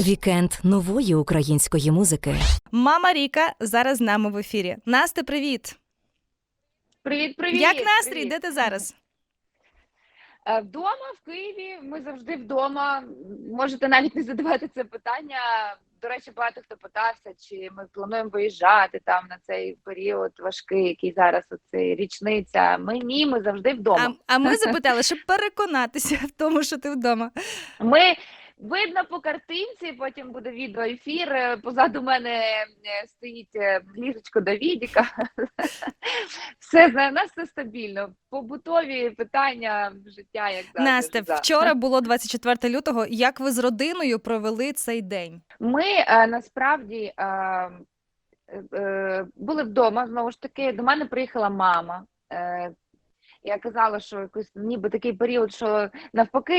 Вікенд нової української музики. Мама Ріка зараз з нами в ефірі. Насте, привіт! Привіт, привіт. Як настрій? привіт. Де ти зараз? Е, Вдома в Києві. Ми завжди вдома. Можете навіть не задавати це питання. До речі, багато хто питався, чи ми плануємо виїжджати там на цей період важкий, який зараз оцей річниця. Ми ні, ми завжди вдома. А, а ми запитали, щоб переконатися в тому, що ти вдома. Ми видно по картинці, потім буде відеоефір. Е, Позаду мене е, стоїть е, ліжечко Давідіка. Все знає, нас все стабільно. Побутові питання життя, як завжди. Насте, вчора було 24 лютого. Як ви з родиною провели цей день? Ми насправді були вдома. Знову ж таки, до мене приїхала мама. Я казала, що якось ніби такий період, що навпаки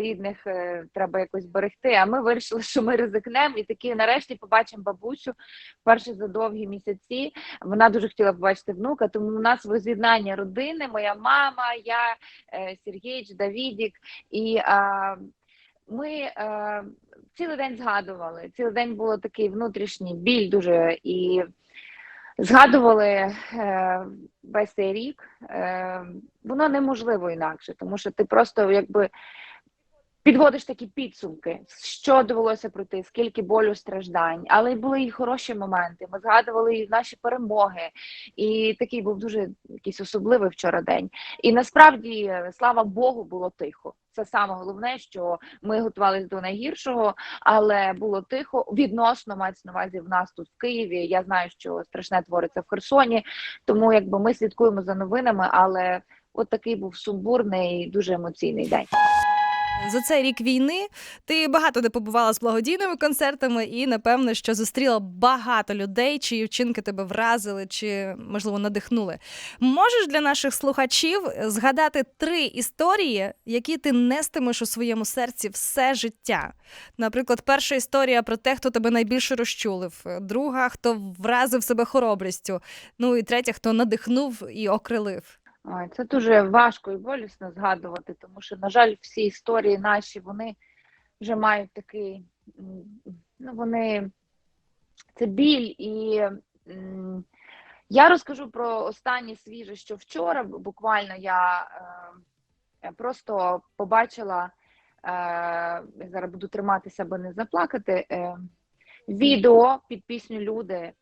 рідних е, треба якось берегти. А ми вирішили, що ми ризикнемо і таки нарешті побачимо бабусю вперше за довгі місяці. Вона дуже хотіла побачити внука, тому у нас воз'єднання родини, моя мама, я, е, Сергійч, Давідік. І е, ми е, цілий день згадували. Цілий день було такий внутрішній біль дуже і згадували е, весь цей рік. Е, воно неможливо інакше, тому що ти просто якби. Підводиш такі підсумки, що довелося пройти, скільки болю страждань, але були і хороші моменти. Ми згадували і наші перемоги, і такий був дуже якийсь особливий вчора день. І насправді, слава Богу, було тихо. Це саме головне, що ми готувалися до найгіршого, але було тихо. Відносно мається на увазі в нас тут в Києві. Я знаю, що страшне твориться в Херсоні, тому якби ми слідкуємо за новинами, але от такий був сумбурний, дуже емоційний день. За цей рік війни ти багато де побувала з благодійними концертами, і напевно, що зустріла багато людей, чиї вчинки тебе вразили чи можливо надихнули. Можеш для наших слухачів згадати три історії, які ти нестимеш у своєму серці все життя. Наприклад, перша історія про те, хто тебе найбільше розчулив, друга, хто вразив себе хоробрістю. Ну і третя, хто надихнув і окрилив. Ой, це дуже важко і болісно згадувати, тому що, на жаль, всі історії наші вони вже мають такий, ну вони це біль. І я розкажу про останнє свіже, що вчора буквально я е, просто побачила, е, зараз буду триматися, аби не заплакати. Е, відео під пісню Люди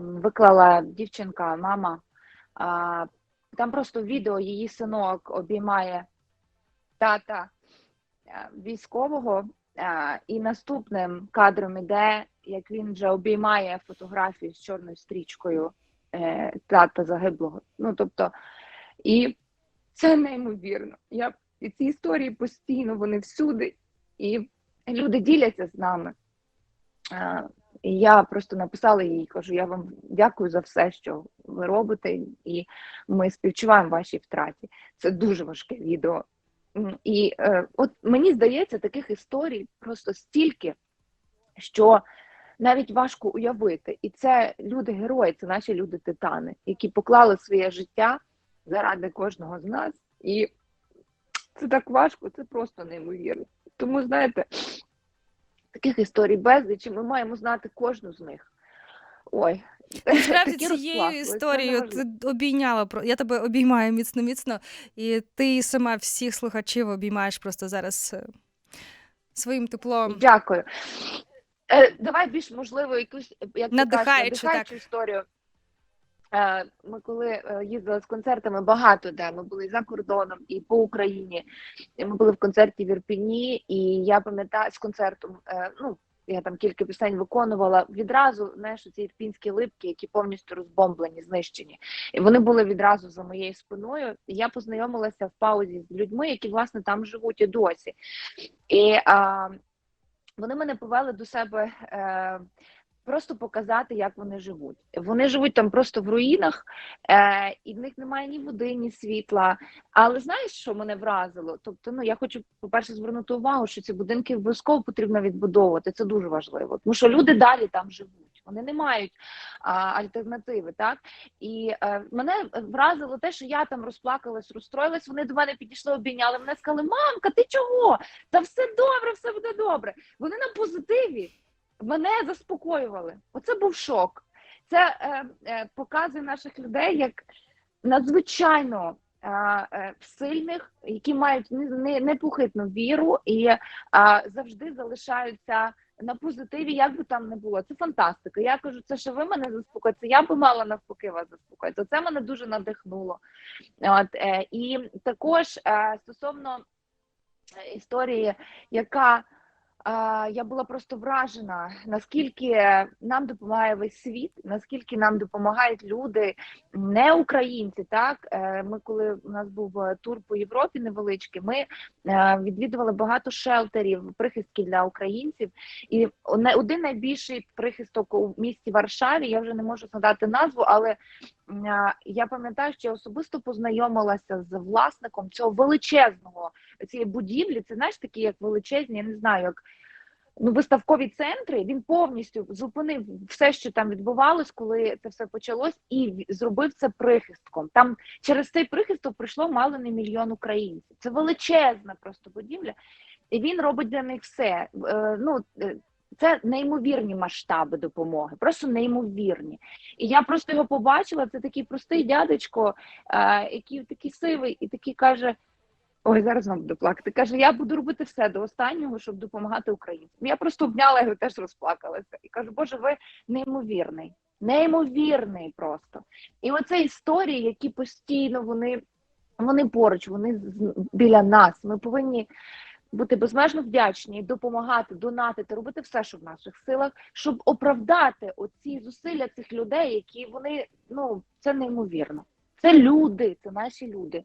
виклала дівчинка, мама. Там просто відео її синок обіймає тата е, військового, е, і наступним кадром іде, як він вже обіймає фотографію з чорною стрічкою е, тата загиблого. Ну тобто, і це неймовірно. Я і ці історії постійно вони всюди, і люди діляться з нами. І я просто написала їй, кажу, я вам дякую за все, що ви робите, і ми співчуваємо вашій втраті. Це дуже важке відео. І е, от мені здається, таких історій просто стільки, що навіть важко уявити. І це люди-герої, це наші люди-титани, які поклали своє життя заради кожного з нас. І це так важко, це просто неймовірно. Тому, знаєте, таких історій безліч, і ми маємо знати кожну з них. Ой, Насправді цією історією ти обійняла я тебе обіймаю міцно, міцно, і ти сама всіх слухачів обіймаєш просто зараз е, своїм теплом. Дякую. Е, давай більш можливо якусь як Надихаючу, так. історію. Е, ми коли е, їздили з концертами багато де ми були за кордоном і по Україні. Ми були в концерті в Ірпіні, і я пам'ятаю з концертом. е, ну я там кілька пісень виконувала відразу. Знаєш, ці ірпінські липки, які повністю розбомблені, знищені. І вони були відразу за моєю спиною. Я познайомилася в паузі з людьми, які власне там живуть і досі. І а, вони мене повели до себе е, просто показати, як вони живуть. Вони живуть там просто в руїнах, е, і в них немає ні води, ні світла. Але знаєш, що мене вразило? Тобто, ну я хочу, по-перше, звернути увагу, що ці будинки обов'язково потрібно відбудовувати. Це дуже важливо, тому що люди далі там живуть. Вони не мають а, альтернативи. Так і е, мене вразило те, що я там розплакалась, розстроїлась. Вони до мене підійшли, обійняли. Мене сказали, мамка, ти чого? Та все добре, все буде добре. Вони на позитиві мене заспокоювали. Оце був шок. Це е, е, показує наших людей як надзвичайно е, е, сильних, які мають не- не- непохитну віру і е, завжди залишаються на позитиві, як би там не було. Це фантастика. Я кажу, це що ви мене заспокоїте. Я би мала навпаки вас заспокоїти. Це мене дуже надихнуло. От, е, і також е, стосовно е, історії, яка я була просто вражена, наскільки нам допомагає весь світ, наскільки нам допомагають люди, не українці. Так Е, ми, коли у нас був е, тур по Європі невеличкий, ми е, відвідували багато шелтерів, прихистків для українців. І один найбільший прихисток у місті Варшаві. Я вже не можу згадати назву, але я пам'ятаю, що я особисто познайомилася з власником цього величезного цієї будівлі. Це знаєш такі, як величезні, я не знаю, як ну, виставкові центри. Він повністю зупинив все, що там відбувалось, коли це все почалось, і зробив це прихистком. Там через цей прихисток прийшло мало не мільйон українців. Це величезна просто будівля, і він робить для них все. Е, Ну е, це неймовірні масштаби допомоги, просто неймовірні. І я просто його побачила. Це такий простий дядечко, е, який такий сивий, і такий каже: Ой, зараз вам буду плакати. Каже, я буду робити все до останнього, щоб допомагати українцям. Я просто обняла його, теж розплакалася. І кажу, Боже, ви неймовірний, неймовірний просто. І оце історії, які постійно вони, вони поруч, вони біля нас. Ми повинні бути безмежно вдячні, допомагати, донатити, робити все, що в наших силах, щоб оправдати оці зусилля цих людей, які вони ну це неймовірно. Це люди, це наші люди.